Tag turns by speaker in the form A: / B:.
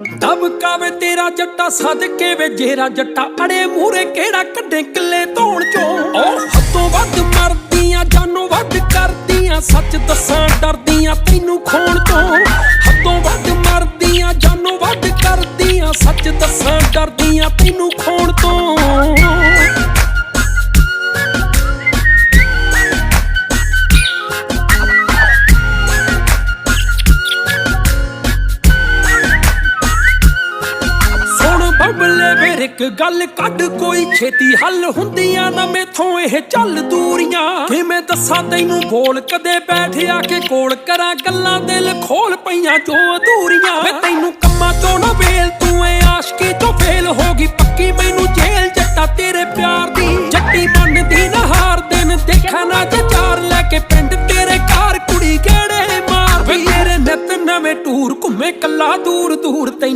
A: ਦਬਕਾ ਵੇ ਤੇਰਾ ਜੱਟਾ ਸਦਕੇ ਵੇ ਜੇਰਾ ਜੱਟਾ ਅੜੇ ਮੂਰੇ ਕਿਹੜਾ ਕੱਢੇ ਕਿੱਲੇ ਧੋਣ ਚੋਂ? ਓ ਹੱਦੋਂ ਵੱਧ ਮਰਦੀਆਂ, ਜਾਨੋਂ ਵੱਧ ਕਰਦੀਆਂ, ਸੱਚ ਦੱਸਾਂ ਡਰਦੀਆਂ ਤੈਨੂੰ ਖੋਣ ਤੋਂ। ਹੱਦੋਂ ਵੱਧ ਮਰਦੀਆਂ, ਜਾਨੋਂ ਵੱਧ ਕਰਦੀਆਂ, ਸੱਚ ਦੱਸਾਂ ਡਰਦੀਆਂ ਤੈਨੂੰ ਖੋਣ ਤੋਂ। ਬਬਲੇ ਇੱਕ ਗੱਲ ਕੱਢ, ਕੋਈ ਛੇਤੀ ਹੱਲ ਹੁੰਦੀਆਂ ਨਾ ਮੇਥੋਂ ਇਹ ਚੱਲ ਦੂਰੀਆਂ। ਕਿਵੇਂ ਦੱਸਾਂ ਤੈਨੂੰ ਬੋਲ ਕਦੇ ਬੈਠਿਆ ਕੇ ਕੋਲ ਕਰਾਂ ਗੱਲਾਂ ਦਿਲ ਖੋਲ ਪਈਆਂ ਜੋ ਅਧੂਰੀਆਂ। ਵੇ ਤੈਨੂੰ ਕੰਮਾਂ ਚੋਂ ਨਾ ਵੇਲ, ਤੂੰ ਏ ਆਸ਼ਕੀ ਤੋਂ ਫੇਲ ਹੋ ਗਈ, ਪੱਕੀ ਮੈਨੂੰ ਜੇਲ ਜੱਟਾ ਤੇਰੇ ਪਿਆਰ ਦੀ। ਜੱਟੀ ਬਣਦੀ ਨਾ ਹਾਰ ਦਿਨ, ਦੇਖਾਂ ਨਾ ਚਾਰ ਲੈ ਕੇ ਪਿੰਡ ਤੇਰੇ ਘਰ ਕੁੜੀ ਕਿਹੜੇ ਮਾਰਦੀ। ਵੇ ਤੇਰੇ ਨਿਤ ਨਵੇਂ ਟੂਰ ਘੁੰਮੇ, ਕੱਲਾ ਦੂਰ ਦੂਰ ਤੈਨੂੰ